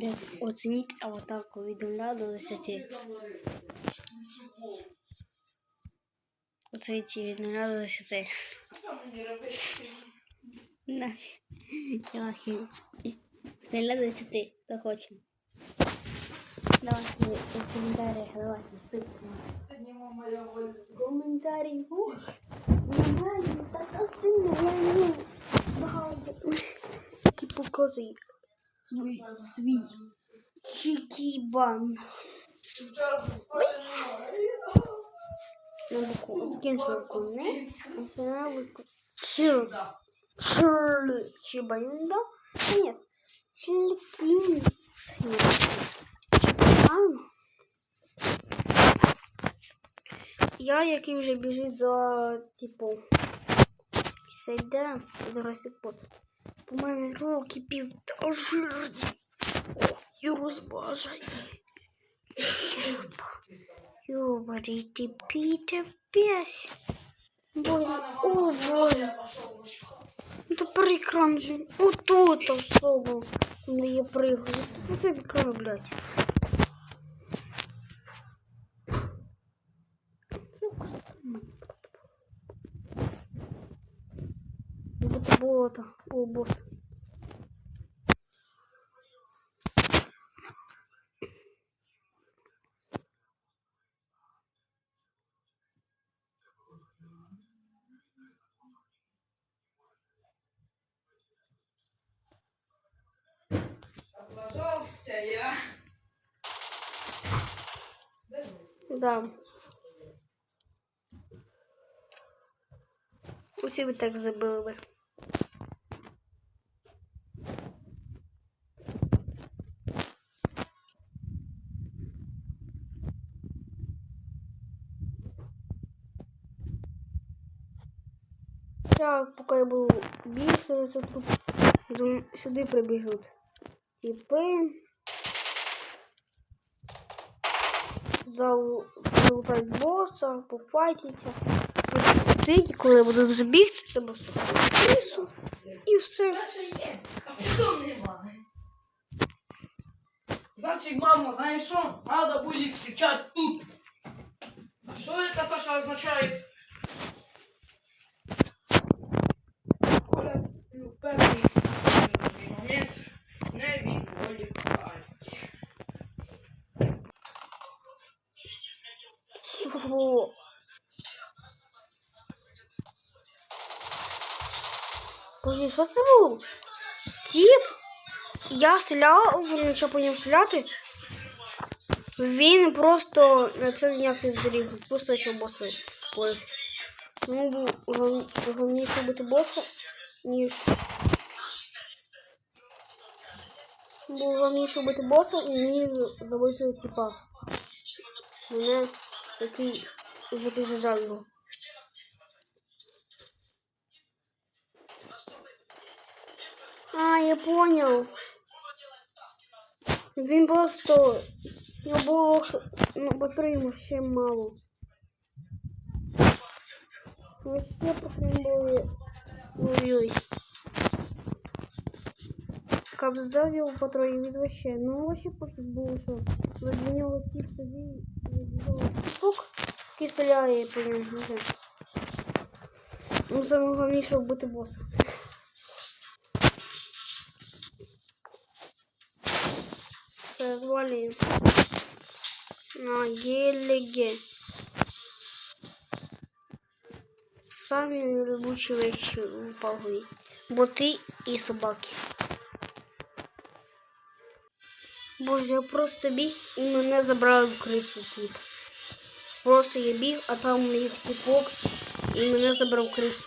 Ребят, оцініть аватарку від 0 до 10. Оцініть від 0 до 10. На. Я. З 0 до 10. Хто хоче. В коментарях, давайте сипте. Сьогодні мама я волю. Коментарі. Показує свій, свій чікібан. На букву, закінчую коне. Остановку. Чир. Чир. Чибаюнда. Нет. Чилькинс. Я, який вже біжить за, типу, сейде, зараз і пот. У мене руки пізда жирні. Ох, і розбажані. Юбарі, ти піте п'ять. Боже, о, боже. Ну, тепер екран же. Отут особо, де я пригаю. Оце екран, блядь. Вот болото. О, босс. Да. Усі ви так забили би. Так, поки я буду більше тут, сюди прибіжуть. Типи. Залутать босса, пофайтіться. Ти, коли буду забігти, це просто крису і все. Значить, мамо, знаєш що? Надо буде кричати тут. А що це, Саша, означає? Коля, ну, перший Боже, що це було? Тіп? Я стріляла, він почав по ньому стріляти. Він просто на це ніяк не зберіг. Просто що боса поїзд. Ну, головніше бути босом, ніж. Було головніше бути босом, ніж забити типа. Мене такий вже піджав його. А, я понял. Він просто ну, було ну, батареї ще мало. Ну, ще потрібно були ой-ой. Кап здав його троє від вообще. Ну вообще пофіг було, що за нього ті собі пук, який стріляє по ньому. не. Ну, головніше бути босом. Все. На гелеге. Самі нелюбучі речі пагоні. Боти і собаки. Боже, я просто біг і мене забрали в крису тут. Просто я біг, а там їх тіпок і мене забрав крису.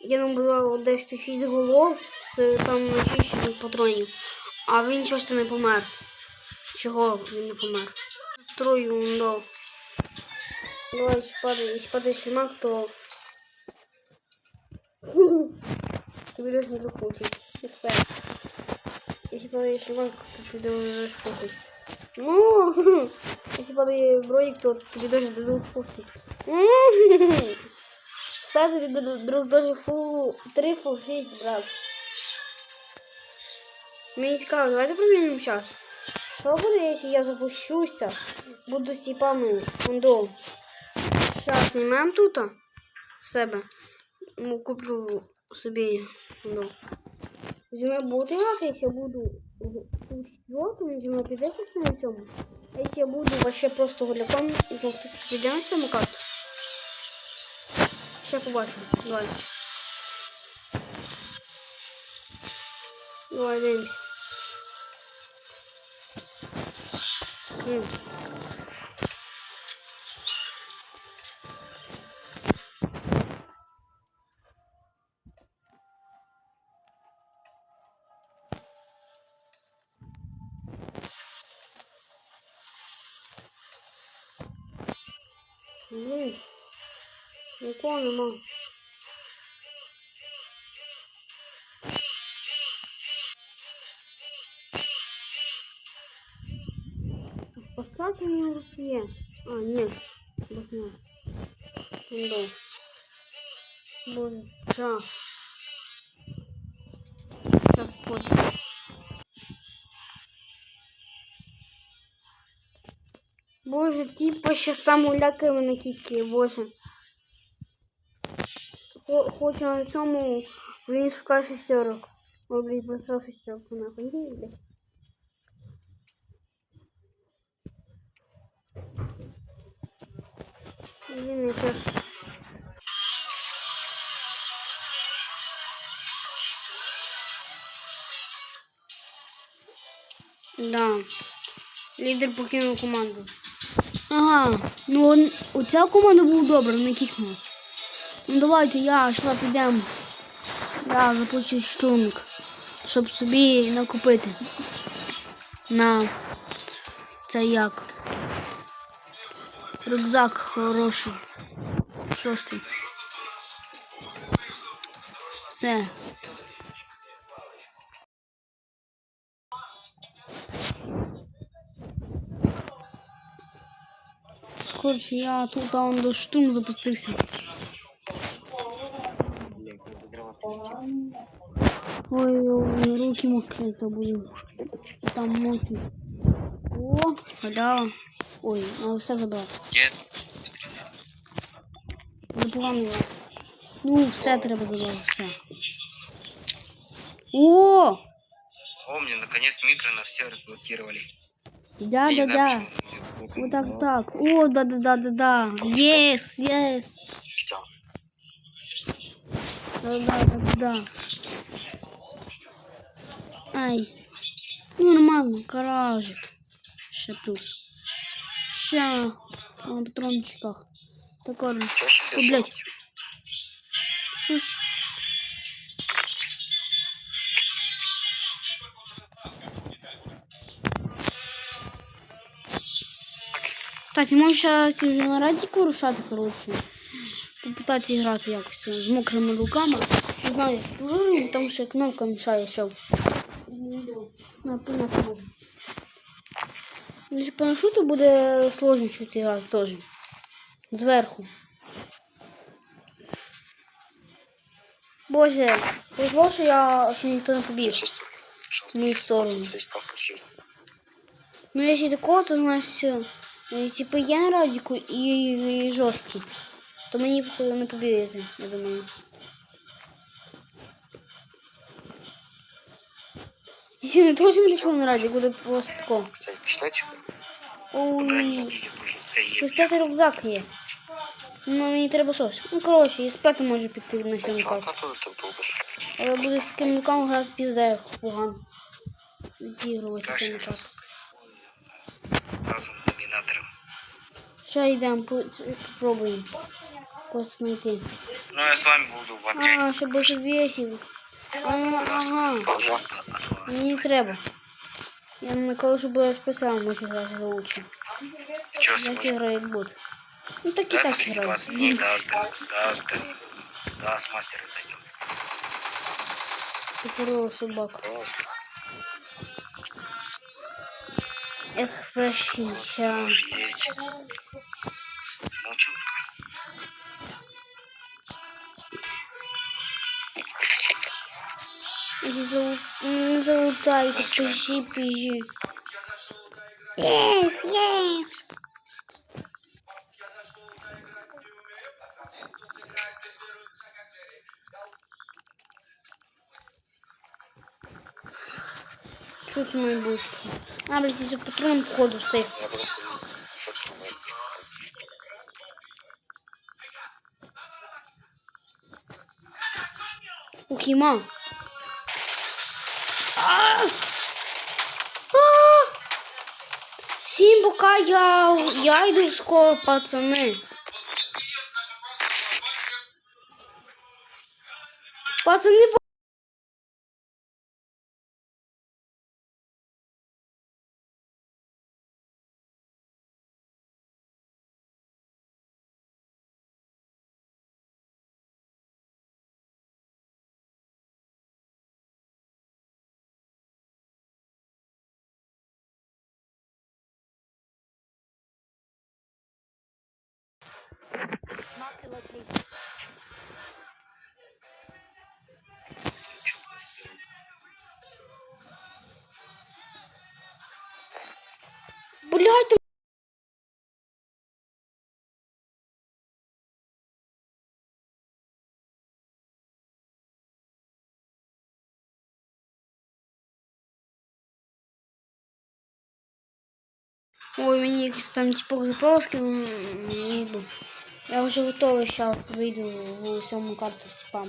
Я набрав десь 6 голов, там на 6 патронів. А він щось не помер. Чого він не помер? Строю ундо. Давай, якщо падає, якщо падає шлемак, то... Тобі должен захотеть. Эксперт. Если падает шлемак, то ты должен захотеть. Ну, если падает броник, то тебе должен захотеть. Все тобі друг дуже фул, три фул шість, брат. Мені цікаво, давайте примінимо час. Що буде, якщо я запущуся? Буду з типами фондом. Зараз знімаємо тут себе. Ну, куплю собі фондом. Зі мною буде грати, якщо я буду четвертому, мною піде на цьому. А якщо я буду вообще просто голяком, то хтось піде на цьому карту. Ще побачимо. Давай. Давай 嗯。嗯。你逛了吗？Поставьте мне в Россия. А, нет. Бахня. Да. Боже, час. Сейчас вот. Боже, типа ще сам улякає мене кітки, боже. Хо- Хочу на цьому, блін, шукаю шестерок. Ой, блін, посрав шестерку, нахуй. Блядь. Сейчас... Да. Лідер покинув команду. Ага, ну он, оця команда була добра, не кікнула. Ну давайте я йшла підемо. Я заплачу штурмик, щоб собі накупити. На це як. Рюкзак хороший. Шостий. Все. Коротше, я тут он до штурм запустився. Ой, ой, руки мокрі то буду. Там мокрі. О, халява. Ой, надо все. Дед, Непогано. я. Ну, все треба забрати, все. О! о, мне наконец микро на все разблокировали. Да, Я да, знаю, да. Вот так, так. О, да, да, да, да, да. Yes, yes. Да, да, да, да. Ай. Нормально, гаражик. Ще плюс. Ще на патрончиках. Такое. Чё О, себе блядь. шел? Слушай. Кстати, можеш ті вже на радіку рушати, коротше. Попитати грати якось з мокрими руками. Не знаю, як вирію, тому що кнопка мішає, що. На понятно Якщо поношу, то буде сложно чути грати теж. Зверху. Боже, повезло, що я ще ніхто не побіг. В мою сторону. Ну, если такого, то значит все. Типа я на радику і, і жорсткий. То мені походу не побідити, я думаю. Якщо не теж не пішов на радіку, буде просто тако. Куда Ой, ходите, божеская щось ебля. п'ятий рюкзак є. Ну, мені треба сос. Ну, коротше, і спати може піти на сьому карту. Але буде з руками грати пізде погано. Відігрувати сьому карту. Сразу номинатором. Ще йдемо, по- попробуємо. Просто знайти. Ну, я с вами буду в. А, щоб більше весів. Ага. Ага. Мені треба. Я Миколу, щоб я списав, може раз заучу. Як грає бот. Ну так і так грає. Ну, даст, даст, даст, мастер дает. Здорово, собак. Эх, прощайся. Научился. ездить. Молчу. Її зовут- Не залутайте, пижи, пижи. Єс, єс. Що це мої бочки? А, блядь, за патроном походу в сейф. Я просто шок думаю. Ух, ема. Всім пока я, я йду скоро, пацани. Пацани, Блять! Ой, мені їх там типа заправки не був. Я вже готовий, зараз вийду в усьому карту спам.